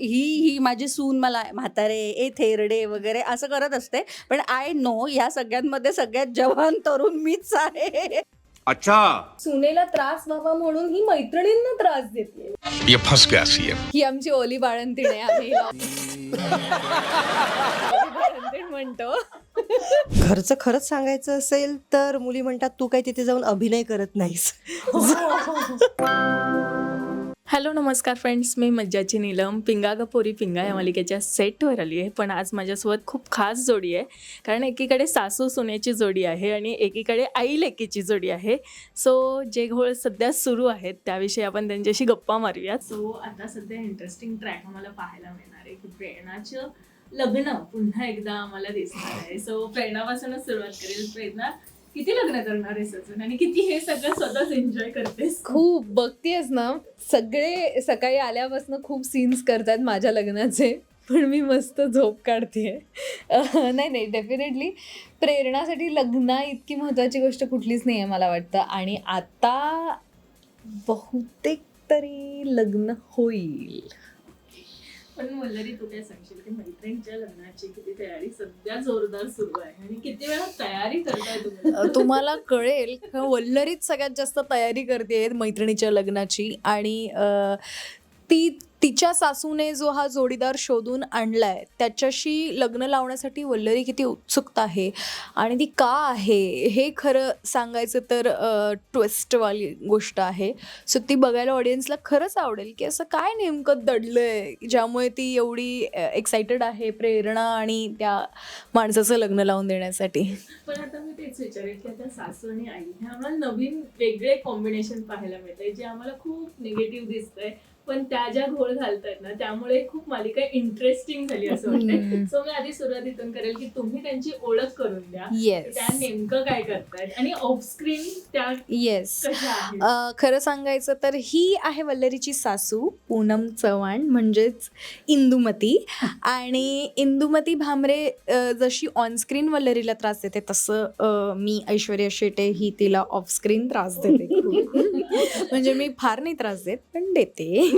ही ही माझी सून मला म्हातारे ए थेरडे वगैरे असं करत असते. पण आय नो या सगळ्यांमध्ये सगळ्यात जवान तरुण मीच आहे. अच्छा. सुनेला त्रास व्हावा म्हणून ही मैत्रिणींना त्रास देते. ये फंस गया सीएम ही. आमची ओली बाळंतीण आहे आम्ही. ओली बाळंतीण म्हणतो. घरचं खरंच सांगायचं असेल तर मुली म्हणतात तू काय तिथे जाऊन अभिनय करत नाहीस. हॅलो नमस्कार फ्रेंड्स मी मज्जाची नीलम. पिंगा गपोरी पिंगा या मालिकेच्या सेटवर आली आहे. पण आज माझ्यासोबत खूप खास जोडी आहे. कारण एकीकडे सासू सोन्याची जोडी आहे आणि एकीकडे आई लेकीची जोडी आहे. सो जे घोळ सध्या सुरू आहेत त्याविषयी आपण त्यांच्याशी गप्पा मारूयात. सो आता सध्या इंटरेस्टिंग ट्रॅक आम्हाला पाहायला मिळणार आहे की प्रेरणाचं लग्न पुन्हा एकदा आम्हाला दिसणार आहे. सो प्रेरणापासूनच सुरुवात करेल. प्रेरणा किती लग्न करणार आहेस अजून? आणि किती हे सगळं स्वतःच एन्जॉय करतेस? खूप बघतेस ना सगळे सकाळी आल्यापासून खूप सीन्स करतात माझ्या लग्नाचे पण मी मस्त झोप काढते नाही नाही डेफिनेटली प्रेरणासाठी लग्न इतकी महत्त्वाची गोष्ट कुठलीच नाही आहे मला वाटतं. आणि आता बहुतेक तरी लग्न होईल. पण मल्लरी तू काय सांगशील की मैत्रिणीच्या लग्नाची किती तयारी सध्या जोरदार सुरू आहे आणि किती वेळा तयारी करताय तुम्ही? तुम्हाला कळेल का वल्लरीच सगळ्यात जास्त तयारी करते मैत्रिणीच्या लग्नाची आणि अ, ती तिच्या सासूने जो हा जोडीदार शोधून आणलाय त्याच्याशी लग्न लावण्यासाठी वल्लरी किती उत्सुकता आहे आणि ती का आहे हे खरं सांगायचं तर ट्विस्टवाली गोष्ट आहे. सो ती बघायला ऑडियन्सला खरंच आवडेल की असं काय नेमकं दडलंय ज्यामुळे ती एवढी एक्सायटेड आहे प्रेरणा आणि त्या माणसाचं लग्न लावून देण्यासाठी. पण आता मी तेच विचारेल की आता सासू आणि आई हे आम्हाला नवीन वेगळे कॉम्बिनेशन पाहायला मिळतंय जे आम्हाला खूप निगेटिव्ह दिसतंय. पण त्या ज्या घोळ घालतायत ना त्यामुळे खूप मालिका इंटरेस्टिंग झाली असं वाटतंय. सो मी आधी सुरुवातीतून करेल की तुम्ही त्यांची ओळख करून द्या. त्या नेमकं काय करतायत आणि ऑफ स्क्रीन त्या येस खरं सांगायचं तर ही आहे वल्लरीची सासू पूनम चव्हाण म्हणजेच इंदुमती. आणि इंदुमती भामरे जशी ऑनस्क्रीन वल्लरीला त्रास देते तसं मी ऐश्वर्या शेटे ही तिला ऑफस्क्रीन त्रास देते. म्हणजे मी फार नाही त्रास देत पण देते.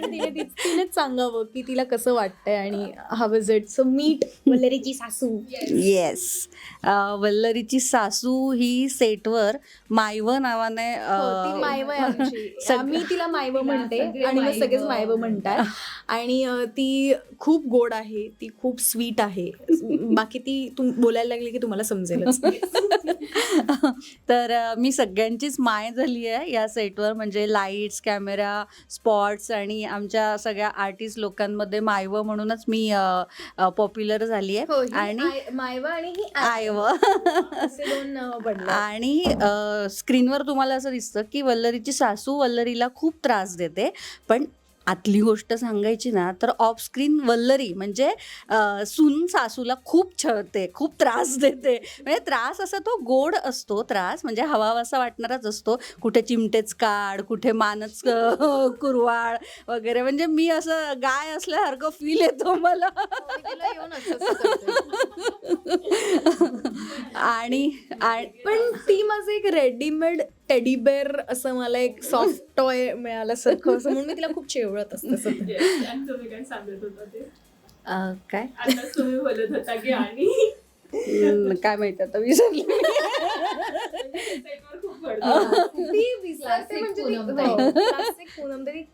पण तिने ती- तिनेच सांगावं की तिला कसं वाटतंय आणि how is it so meet वल्लरीची सासू. येस वल्लरीची सासू ही सेटवर मायव नावाने अ, हो, ती मायव आहे आमची. सग- मी तिला मायव म्हणते आणि मग मायव. सगळेच मायव म्हणतात. आणि अ, ती खूप गोड आहे ती खूप स्वीट आहे. बाकी ती तुम बोलायला लागली की तुम्हाला समजेलच. तर अ, मी सगळ्यांचीच माय झाली आहे या सेटवर. म्हणजे लाईट्स कॅमेरा स्पॉट्स आणि आमच्या सगळ्या आर्टिस्ट लोकांमध्ये मायव म्हणूनच मी पॉप्युलर झाली हो, आहे. ही आणि मायव आणि ही आयव. पडले आणि स्क्रीनवर तुम्हाला असं दिसतं की वल्लरीची सासू वल्लरीला खूप त्रास देते पण आतली गोष्ट सांगायची ना तर ऑफ स्क्रीन वल्लरी म्हणजे सून सासूला खूप छळते खूप त्रास देते. म्हणजे त्रास असा तो गोड असतो त्रास म्हणजे हवावासा वाटणाराच असतो. कुठे चिमटेच काढ कुठे मानच कुरवाळ वगैरे. म्हणजे मी असं गाय असल्यासारखं फील येतो मला. आणि- पण ती माझं एक रेडीमेड टेडी बेअर असं मला एक सॉफ्ट टॉय मिळालं सारखं असं म्हणून मी तिला खूप चेवळत असते काय सांगत होता ते? अ, काय? तुम्ही बोलत होता की आणि? हम्म, काय माहिती आता विसरली सेटवर खूप पडतो ती विसरते म्हणजे ती-. हो, classic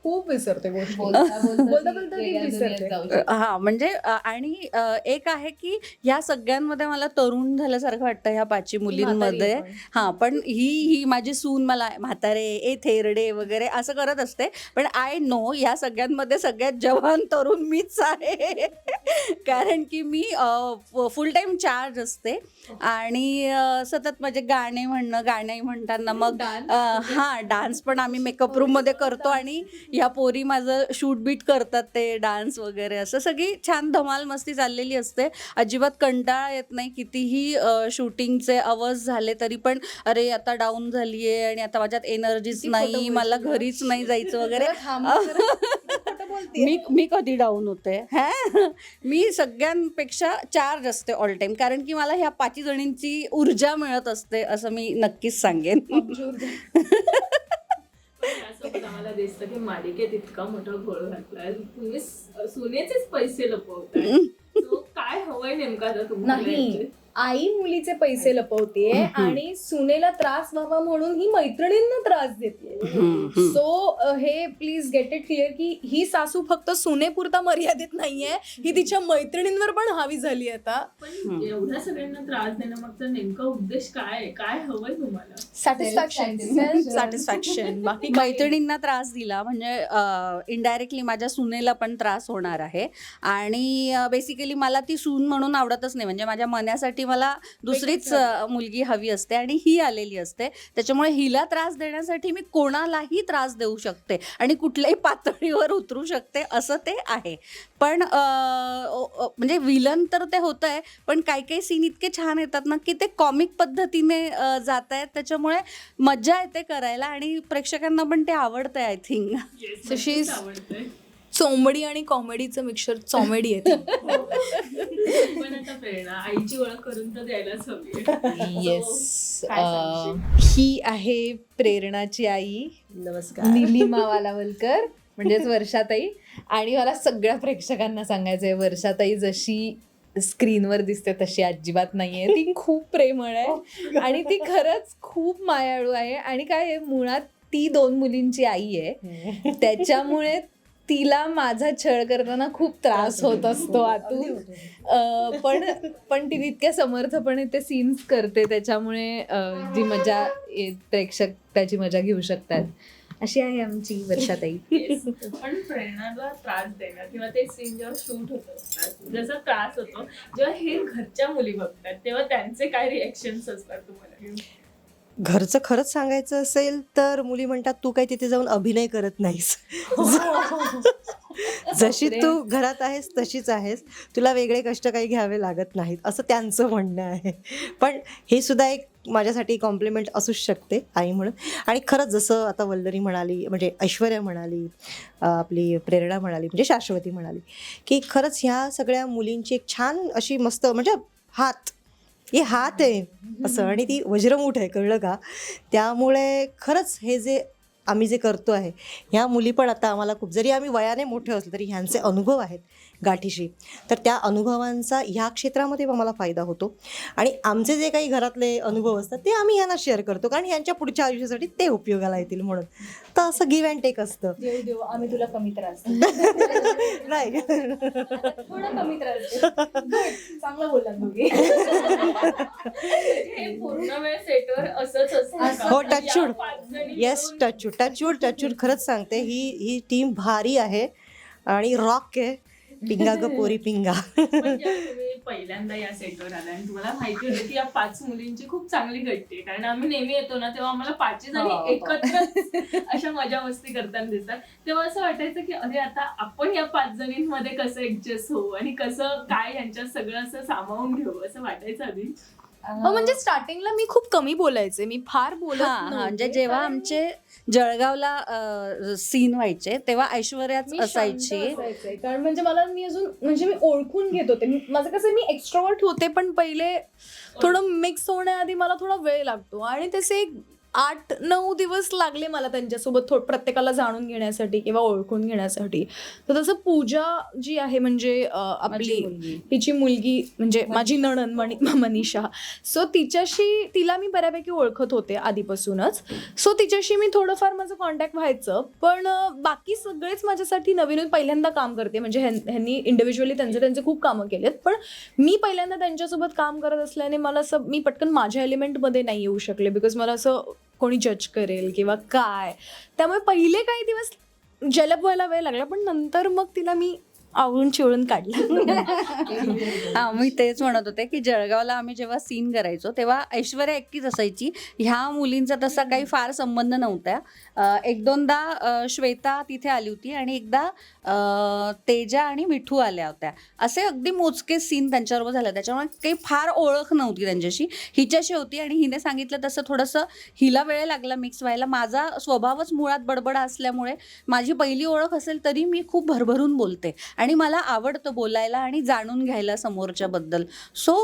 खूप विसरते गोष्टी बोलता बोलता ती विसरते. हा म्हणजे अ, आणि अ, एक आहे की ह्या सगळ्यांमध्ये मला तरुण झाल्यासारखं वाटतं ह्या पाचवी मुलींमध्ये म्हातारी पण. हा पण ही ही माझी सून मला म्हातारे ए थेरडे वगैरे असं करत असते पण आय नो या सगळ्यांमध्ये सगळ्यात जवान तरुण मीच आहे कारण की मी फुल टाइम चार्ज असते. आणि सतत म्हणजे गाणे म्हणणं गाणे म्हणताना मग अ, हा डान्स पण आम्ही मेकअप रूममध्ये करतो आणि ह्या पोरी माझं शूट बीट करतात ते डान्स वगैरे असं. सगळी छान धमाल मस्ती चाललेली असते. अजिबात कंटाळा येत नाही. कितीही शूटिंगचे अवर्स झाले तरी पण अरे आता डाऊन झाली आहे आणि आता माझ्यात एनर्जीच नाही मला. घरीच नाही जायचं वगैरे. मी मी कधी डाऊन होते? हा? मी सगळ्यांपेक्षा चार्ज असते ऑल टाइम कारण की मला ह्या पाची जणींची ऊर्जा मिळत असते असं मी नक्कीच सांगेन. असं पण आम्हाला दिसतं की मालिकेत इतका मोठा घोळ घातलाय. तुम्ही सुनेचेच पैसे लपवताय. काय हवंय नेमकं नाही? आई मुलीचे पैसे लपवते आणि सुनेला त्रास व्हावा म्हणून ही मैत्रिणींना त्रास देते सो हे प्लीज गेट इट क्लिअर की ही सासू फक्त सुनेपुरता मर्यादित नाहीये. ही तिच्या मैत्रिणींवर पण हावी झाली आता. पण एवढ्या सगळ्यांना त्रास देण्यामागचा नेमका उद्देश काय आहे? काय हवंय तुम्हाला? सॅटिस्फॅक्शन. सॅटिस्फॅक्शन बाकी मैत्रिणींना त्रास दिला. म्हणजे इनडायरेक्टली माझ्या सुनेला पण त्रास होणार आहे. आणि बेसिकली मला ती सून म्हणून आवडतच नाही. म्हणजे माझ्या मनासाठी मला दुसरीच मुलगी हवी असते आणि ही आलेली असते. त्याच्यामुळे हिला त्रास देण्यासाठी मी कोणालाही त्रास देऊ शकते आणि कुठल्याही पातळीवर उतरू शकते असं ते आहे. पण म्हणजे विलन तर ते होतं आहे पण काही काही सीन इतके छान येतात ना की ते कॉमिक पद्धतीने जात आहेत त्याच्यामुळे मज्जा येते करायला आणि प्रेक्षकांना पण ते आवडतंय आय थिंक. She's- नक्कीच आवडतंय. चोंबडी आणि कॉमेडीचं मिक्सर चॉमेडी आहे पण आता प्रेरणा आईची ओळख करून तर द्यायलाच हवी आहे. येस? ही. आहे प्रेरणाची आई नमस्कार. निलिमा वालावलकर म्हणजेच वर्षाताई. आणि मला सगळ्या प्रेक्षकांना सांगायचंय वर्षाताई जशी स्क्रीनवर दिसते तशी अजिबात नाहीये. ती खूप प्रेमळ आहे. आणि ती खरंच खूप मायाळू आहे. आणि काय मुळात ती दोन मुलींची आई आहे. त्याच्यामुळे तिला माझा छळ करताना खूप त्रास होत असतो आतून. पण पण ती इतक्या समर्थपणे ते सीन्स करते त्याच्यामुळे जी मजा प्रेक्षक त्याची मजा घेऊ शकतात. अशी आहे आमची वर्षाताई. पण प्रेरणाला त्रास देणं किंवा ते सीन जेव्हा शूट होत असतात जसा त्रास होतो जेव्हा हे घरच्या मुली बघतात तेव्हा त्यांचे काय रिएक्शन असतात तुम्हाला? घरचं खरंच सांगायचं असेल तर मुली म्हणतात तू काही तिथे जाऊन अभिनय करत नाहीस. जशी तू घरात आहेस तशीच आहेस. तुला वेगळे कष्ट काही घ्यावे लागत नाहीत असं त्यांचं म्हणणं आहे. पण हे सुद्धा एक माझ्यासाठी कॉम्प्लिमेंट असूच शकते आई म्हणून. आणि खरंच जसं आता वल्लरी म्हणाली म्हणजे ऐश्वर्या म्हणाली आपली प्रेरणा म्हणाली म्हणजे शाश्वती म्हणाली की खरंच ह्या सगळ्या मुलींची एक छान अशी मस्त म्हणजे हात हे हात आहे. असं. आणि ती वज्रमूठ आहे कळलं का? त्यामुळे खरंच हे जे आम्ही जे करतो आहे ह्या मुली पण आता आम्हाला खूप जरी आम्ही वयाने मोठे असलो तरी ह्यांचे अनुभव आहेत गाठीशी. तर त्या अनुभवांचा ह्या क्षेत्रामध्ये आम्हाला फायदा होतो. आणि आमचे जे काही घरातले अनुभव असतात ते आम्ही ह्यांना शेअर करतो. कारण ह्यांच्या पुढच्या आयुष्यासाठी ते उपयोगाला येतील म्हणून. तर असं गिव्ह अँड टेक असतं. देव देव आम्ही तुला कमी त्रास नाही. थोडा कमी त्रास चांगलं बोलला हे पूर्ण वेळ सेटवर असंच? हो, जणी येस टचूड टचूड टचूड खरंच सांगते ही ही टीम भारी आहे आणि रॉक आहे. पिंगा ग पोरी पिंगा. तुम्ही पहिल्यांदा या सेटवर आला आणि तुम्हाला माहिती होतं की या पाच मुलींची खूप चांगली आहे. कारण आम्ही नेहमी येतो ना तेव्हा आम्हाला पाचही जणी एकत्र अशा मजा मस्ती करताना दिसतात. तेव्हा असं वाटायचं की अरे आता आपण या पाच जणींमध्ये कसं ऍडजस्ट होऊ आणि कसं काय यांच्यात सगळं असं सामावून घेऊ असं वाटायचं आधी. हो म्हणजे स्टार्टिंगला मी खूप कमी बोलायचे मी फार बोलत हा हा म्हणजे. जेव्हा कारण आमचे जळगावला सीन व्हायचे तेव्हा ऐश्वर्याच मी शांत असायची असायचे. कारण म्हणजे मला मी अजून म्हणजे मी ओळखून घेत होते मी- माझं कसं मी एक्स्ट्रोवर्ट होते पण पहिले थोडं मिक्स होण्याआधी मला थोडा वेळ लागतो आणि तसे एक आठ नऊ दिवस लागले मला त्यांच्यासोबत थोड प्रत्येकाला जाणून घेण्यासाठी किंवा ओळखून घेण्यासाठी. तर तसं पूजा जी आहे म्हणजे आपली तिची मुलगी म्हणजे माझी नणन मणी मनीषा. सो तिच्याशी तिला मी बऱ्यापैकी ओळखत होते आधीपासूनच. सो तिच्याशी मी थोडंफार माझं कॉन्टॅक्ट व्हायचं. पण बाकी सगळेच माझ्यासाठी नवीन पहिल्यांदा काम करते. म्हणजे ह्यां- ह्यांनी इंडिव्हिज्युअली त्यांचे त्यांचे खूप कामं केलेत. पण मी पहिल्यांदा त्यांच्यासोबत काम करत असल्याने मला असं मी पटकन माझ्या एलिमेंटमध्ये नाही येऊ शकले बिकॉज मला असं कोणी जज करेल किंवा काय. त्यामुळे पहिले काही दिवस जलप व्हायला वेळ लागला पण नंतर मग तिला मी आवळून चिवळून काढलं. हा मी तेच म्हणत होते की जळगावला आम्ही जेव्हा सीन करायचो तेव्हा ऐश्वर्या एकटीच असायची. ह्या मुलींचा तसा काही फार संबंध नव्हता. एक दोनदा श्वेता तिथे आली होती आणि एकदा तेजा आणि मिठू आल्या होत्या. असे अगदी मोजके सीन त्यांच्याबरोबर झाले. त्याच्यामुळे काही फार ओळख नव्हती त्यांच्याशी. हिच्याशी होती आणि हिने सांगितलं तसं थोडंसं हिला वेळ लागला मिक्स व्हायला. माझा स्वभावच मुळात बडबड असल्यामुळे माझी पहिली ओळख असेल तरी मी खूप भरभरून बोलते. आणि मला आवडतं बोलायला आणि जाणून घ्यायला समोरच्याबद्दल सो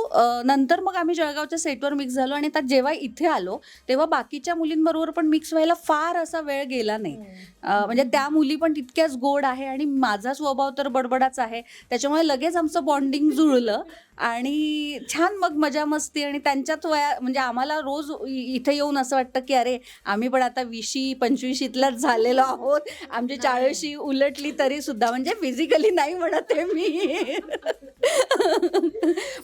नंतर मग आम्ही जळगावच्या सेटवर मिक्स झालो आणि आता जेव्हा इथे आलो तेव्हा बाकीच्या मुलींबरोबर पण मिक्स व्हायला फार असा वेळ गेला नाही. अ, म्हणजे त्या मुली पण तितक्याच गोड आहे आणि माझा स्वभाव तर बडबडाच आहे. त्याच्यामुळे लगेच आमचं बॉन्डिंग जुळलं आणि छान मग मजा मस्ती आणि त्यांच्यात वया म्हणजे आम्हाला रोज इथे येऊन असं वाटतं की अरे आम्ही पण आता विशी पंचवीशीतलाच झालेलो आहोत. आमची चाळीशी उलटली तरी सुद्धा म्हणजे फिजिकली नाही म्हणत आहे मी.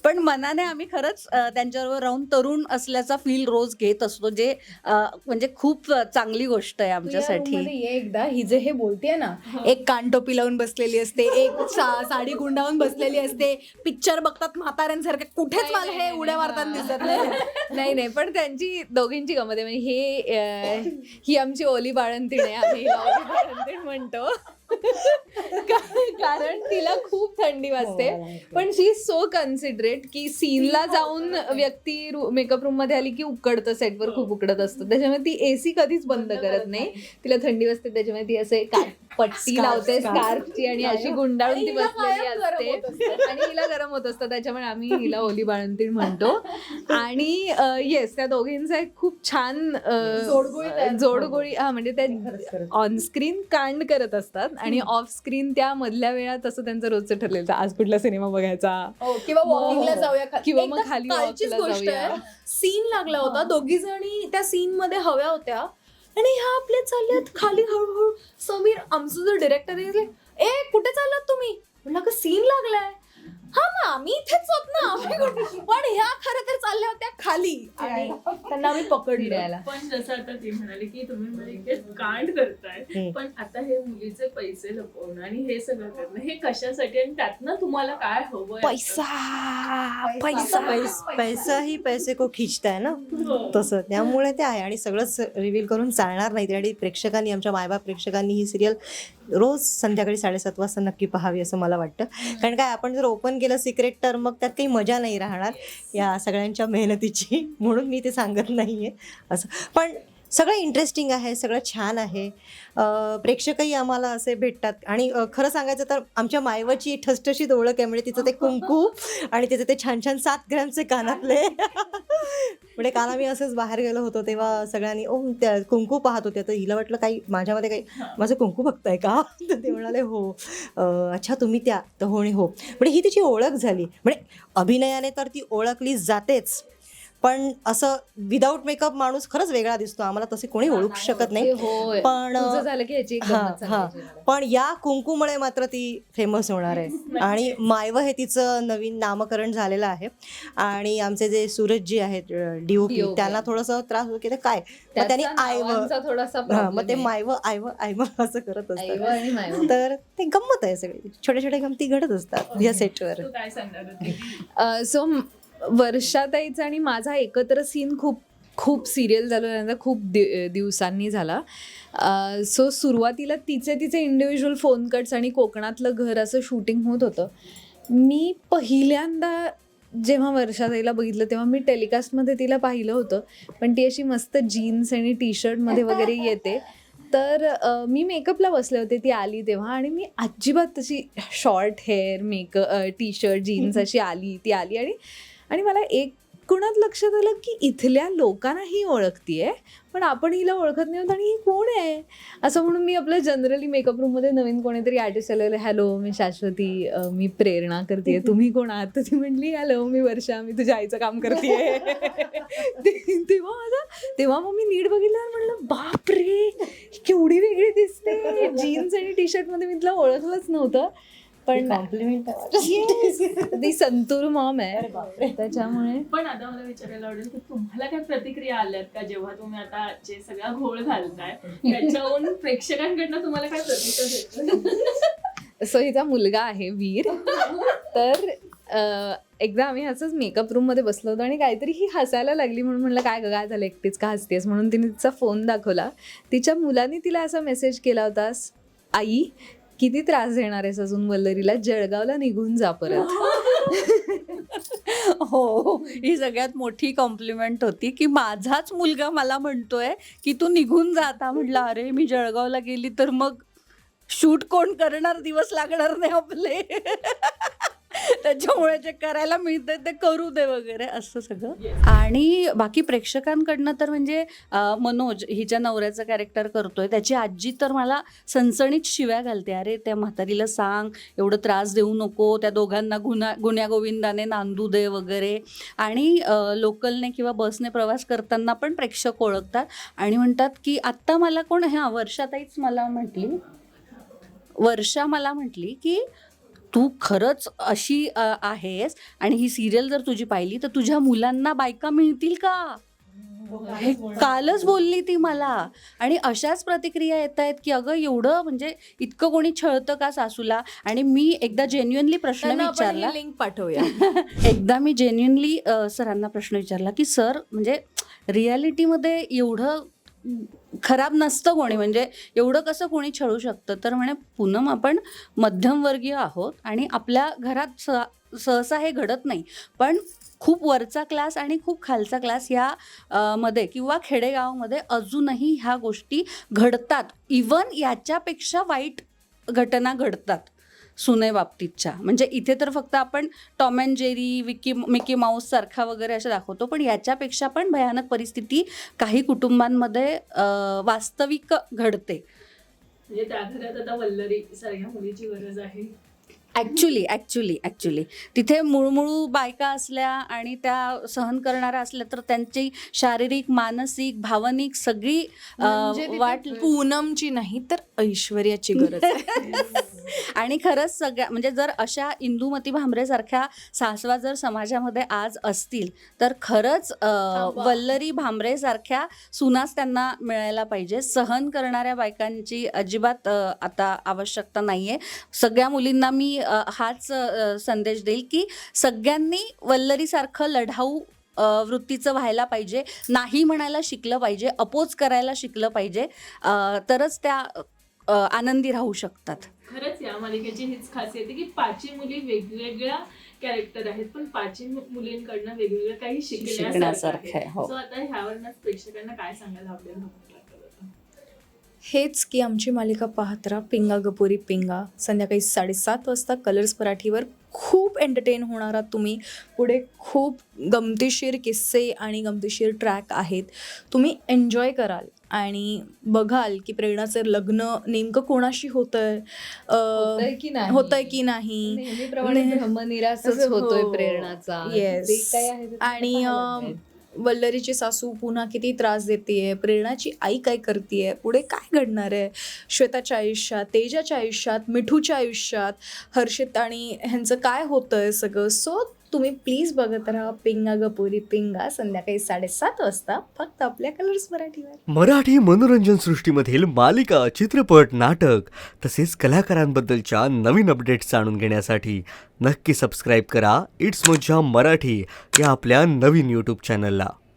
पण मनाने आम्ही खरंच त्यांच्याबरोबर राहून तरुण असल्याचा फील रोज घेत असतो जे म्हणजे खूप चांगली गोष्ट आहे आमच्यासाठी. एकदा ही जे हे बोलतेय ना एक कानटोपी लावून बसलेली असते एक साडी गुंडावून बसलेली असते पिक्चर बघतात म्हाताऱ्यांसारखे कुठेच मला हे उड्या मारताना दिसत नाही. नाही नाही पण त्यांची दोघींची गमत आहे. म्हणजे हे ही आमची ओली बाळंतीण आहे आम्ही म्हणतो. कारण तिला खूप थंडी वाजते. पण शी सो कन्सिडरेट की सीनला जाऊन व्यक्ती मेकअप रूममध्ये आली की उकडतं सेटवर खूप उकडत असतं. त्याच्यामुळे ती एसी कधीच बंद करत नाही. तिला थंडी वाजते त्याच्यामुळे ती असे का- पट्टी लावते स्कार्फची आणि अशी गुंडाळून ती बसलेली कायम गरम होत असते. आणि हिला गरम होत असतं. त्याच्यामुळे आम्ही हिला ओली बाळंतीण म्हणतो. आणि येस त्या दोघींचा एक खूप छान जोडगोळी हा म्हणजे त्या ऑन स्क्रीन कांड करत असतात. आणि ऑफ स्क्रीन त्या मधल्या वेळात असं त्यांचं रोजचं ठरलेलं. आज कुठला सिनेमा बघायचा? हो, किंवा वॉकिंगला हो. जाऊया. किंवा मग एकदा खाली सीन लागला होता. दोघी जणी त्या सीन मध्ये हव्या होत्या. आणि ह्या आपल्या चालल्यात खाली हळूहळू. समीर आमचं जो डिरेक्टर आहे ए कुठे चाललात तुम्ही? म्हणलं का सीन लागलाय. हा मग आम्ही इथेच होत ना. आम्ही कुठे-" पण ह्या खरं तर चालल्या होत्या खाली. आणि त्यांना आम्ही पकडलं. फिरायला. पण जसं आता ती म्हणाली की तुम्ही मला इतके कांड करताय. पण आता हे मुलीचे पैसे लपवणं आणि हे सगळं करणं हे कशासाठी आणि त्यातनं तुम्हाला काय हवंय? पैसा पैस- पैसा. ही पैसे को खिचता है ना? हो. तसं. त्यामुळे ते आहे. आणि सगळंच रिव्हील करून चालणार नाही आणि प्रेक्षकांनी आमच्या मायबाप प्रेक्षकांनी ही सिरियल रोज संध्याकाळी साडेसात वाजता नक्की पाहावी असं मला वाटतं. कारण काय आपण जर ओपन केलं सिक्रेट तर मग त्यात काही मजा नाही राहणार या सगळ्यांच्या मेहनतीची. म्हणून मी ते सांगत नाही आहे असं. पण सगळं इंटरेस्टिंग आहे सगळं छान आहे. प्रेक्षकही आम्हाला असे भेटतात. आणि खरं सांगायचं तर आमच्या मायवाची ठसठशीत ओळख आहे म्हणजे तिचं ते कुंकू आणि तिचे ते छान छान सात ग्रॅमचे कानातले. म्हणजे काल आम्ही असंच बाहेर गेलो होतो तेव्हा सगळ्यांनी ओ त्या कुंकू पाहत होते. तर हिला वाटलं काही माझ्यामध्ये काही माझं कुंकू बघताय का? तर ते म्हणाले हो. अच्छा तुम्ही त्या. तर हो आणि हो. म्हणजे ही तिची ओळख झाली. म्हणजे अभिनयाने तर ती ओळखली जातेच. पण असं विदाऊट मेकअप माणूस खरंच वेगळा दिसतो. आम्हाला तसे कोणी ओळखू शकत नाही. होय. पण तुझं झालं की याची एक हा मला. पण या कुंकूमुळे मात्र ती फेमस होणार आहे. आणि मायव हे तिचं नवीन नामकरण झालेलं आहे. आणि आमचे जे सूरज जी आहेत डीओपी. त्यांना थोडंसं त्रास होतो की ते काय? मग त्यांनी आयव थोडासा मग ते. मायव आयव आयव असं करत असतात. आणि मायव. तर ते गंमत आहे सगळी. छोट्या छोट्या गमती घडत असतात या सेटवर सो वर्षाताईचा आणि माझा एकत्र सीन खूप खूप सिरियल झालं त्यानंतर खूप दि- दिवसांनी झाला. सो सुरुवातीला तिचे तिचे इंडिव्हिज्युअल फोन कट्स आणि कोकणातलं घर असं शूटिंग होत होतं. मी पहिल्यांदा जेव्हा वर्षाताईला बघितलं तेव्हा मी टेलिकास्टमध्ये तिला पाहिलं होतं. पण ती अशी मस्त जीन्स आणि टी शर्टमध्ये वगैरे येते. तर मी मेकअपला बसले होते ती आली तेव्हा. आणि मी अजिबात तशी short hair makeup T shirt jeans अशी आली ती आली. आणि आणि मला एक कुणात लक्षात आलं की इथल्या लोकांना ही ओळखतीये पण आपण हिला ओळखत नाही आहोत आणि ही कोण आहे? असं म्हणून मी आपलं जनरली मेकअप रूममध्ये नवीन कोणीतरी आर्टिस्ट आलेलं हॅलो मी शाश्वती मी प्रेरणा करते तुम्ही कोण आहात? तर ती म्हटली हॅलो मी वर्षा मी तुझ्या आईचं काम करते तेव्हा माझा तेव्हा मग मी नीट बघितलं आणि म्हणलं बापरे! ही केवढी वेगळी दिसते. जीन्स आणि टी शर्टमध्ये मी तिला ओळखलंच नव्हतं. पण. ती संतूर मॉम आहे. त्याच्यामुळे पण आता मला विचारायला आवडेल की तुम्हाला काय प्रतिक्रिया आल्यात का जेव्हा तुम्ही आता जे सगळा घोळ घालताय त्याच्याहून प्रेक्षकांकडनं तुम्हाला काय प्रतिक्रिया सो हिचा मुलगा आहे वीर. तर एकदा आम्ही असंच मेकअप रूममध्ये बसलो होतो आणि काहीतरी ही हसायला लागली म्हणून म्हणलं काय गं, काय झालं? एकटीच का हसतेस? म्हणून तिने तिचा फोन दाखवला. तिच्या मुलाने तिला असा मेसेज केला होता "स- आई किती त्रास देणार आहेस अजून वल्लरीला जळगावला निघून जा परत. हो, हो ही. सगळ्यात मोठी कॉम्प्लिमेंट होती की माझाच मुलगा मला म्हणतोय की तू निघून जा आता. म्हटलं अरे मी जळगावला गेली तर मग शूट कोण करणार? दिवस लागणार नाही आपले. त्याच्यामुळे जे करायला मिळते ते करू दे वगैरे असं सगळं. आणि बाकी प्रेक्षकांकडनं तर म्हणजे मनोज हिच्या नवऱ्याचं कॅरेक्टर करतोय त्याची आजी तर मला सणसणीत शिव्या घालते. अरे त्या म्हातारीला सांग एवढं त्रास देऊ नको त्या दोघांना गुन्हा गुण्यागोविंदाने नांदू दे वगैरे. आणि लोकलने किंवा बसने प्रवास करताना पण प्रेक्षक ओळखतात. आणि म्हणतात की आत्ता मला कोण ह्या वर्षाताईच मला म्हटली. वर्षा मला म्हटली की तू खरंच अशी अ, आहेस आणि ही सिरियल जर तुझी पाहिली तर तुझ्या मुलांना बायका मिळतील का? हे कालच बोलली ती मला. आणि अशाच प्रतिक्रिया येत आहेत की अगं एवढं म्हणजे इतकं कोणी छळतं का सासूला? आणि मी एकदा जेन्युअनली प्रश्न त्यांना आपण विचारला. लिंक पाठवूया. एकदा मी जेन्युनली सरांना प्रश्न विचारला की सर म्हणजे रियालिटीमध्ये एवढं खराब नसतं कोणी. म्हणजे एवढं कसं कोणी छळू शकतं? तर म्हणे पूनम आपण मध्यमवर्गीय आहोत आणि आपल्या घरात स सहसा हे घडत नाही. पण खूप वरचा क्लास आणि खूप खालचा क्लास या मध्ये किंवा खेडेगावामध्ये अजूनही ह्या गोष्टी घडतात. इवन याच्यापेक्षा वाईट घटना घडतात. सुने बाबतीतच्या. म्हणजे इथे तर फक्त आपण Tom and Jerry Vicky Mickey Mouse सारखा वगैरे अशा दाखवतो पण याच्यापेक्षा पण भयानक परिस्थिती काही कुटुंबांमध्ये वास्तविक घडते. म्हणजे त्या घरात आता वल्लरी सारख्या मुलीची गरज आहे. ॲक्च्युली ॲक्च्युली ॲक्च्युली तिथे मुळमुळू बायका असल्या आणि त्या सहन करणाऱ्या असल्या तर त्यांची शारीरिक मानसिक भावनिक सगळी म्हणजे वाट पूनमची नाही तर ऐश्वर्याची गरज आहे. आणि खरंच सगळ्या म्हणजे जर अशा इंदुमती भांबरे सारख्या सासवा जर समाजामध्ये आज असतील तर खरंच वल्लरी भांबरे सारख्या सुनास त्यांना मिळायला पाहिजे. सहन करणाऱ्या बायकांची अजिबात आता आवश्यकता नाहीये. सगळ्या मुलींना मी हाच संदेश देईल की सगळ्यांनी वल्लरीसारखं लढाऊ वृत्तीचं व्हायला पाहिजे नाही म्हणायला शिकलं पाहिजे अपोज करायला शिकलं पाहिजे तरच त्या आनंदी राहू शकतात खरंच या मालिकेची हीच खासियत आहे की पाचही मुली वेगवेगळ्या कॅरेक्टर आहेत पण पाचही मुलींकडनं वेगवेगळं काही शिकण्यासारखं आहे, आहे हो. सो आता ह्यावरनच प्रेक्षकांना काय सांगायला तर. हेच की आमची मालिका पाहत राहा पिंगा गपोरी पिंगा. संध्याकाळी साडेसात वाजता कलर्स मराठीवर खूप एंटरटेन होणार आहात तुम्ही. पुढे खूप गमतीशीर किस्से आणि गमतीशीर ट्रॅक आहेत. तुम्ही एन्जॉय कराल आणि बघाल की प्रेरणाचं लग्न नेमकं कोणाशी होतंय? होतंय अं, की नाही? होतंय हो. होतोय प्रेरणाचा. आहे तुम्हाला आणि. वल्लरीची सासू पुन्हा किती त्रास देते प्रेरणाची आई काय करते पुढे काय घडणार आहे? श्वेताच्या आयुष्यात तेजाच्या आयुष्यात मिठूच्या आयुष्यात हर्षित आणि ह्यांचं काय होतं आहे सगळं? सो तुम्ही प्लीज बघत राहा. पिंगा गपुरी पिंगा. संध्याकाळी साडेसात वाजता फक्त आपल्या कलर्स मराठीवर. मराठी मनोरंजन सृष्टीमधील मालिका चित्रपट नाटक तसेच कलाकारांबद्दलच्या नवीन अपडेट्स जाणून घेण्यासाठी नक्की सबस्क्राईब करा. इट्स मज्जा मराठी या आपल्या नवीन यूट्यूब चॅनलला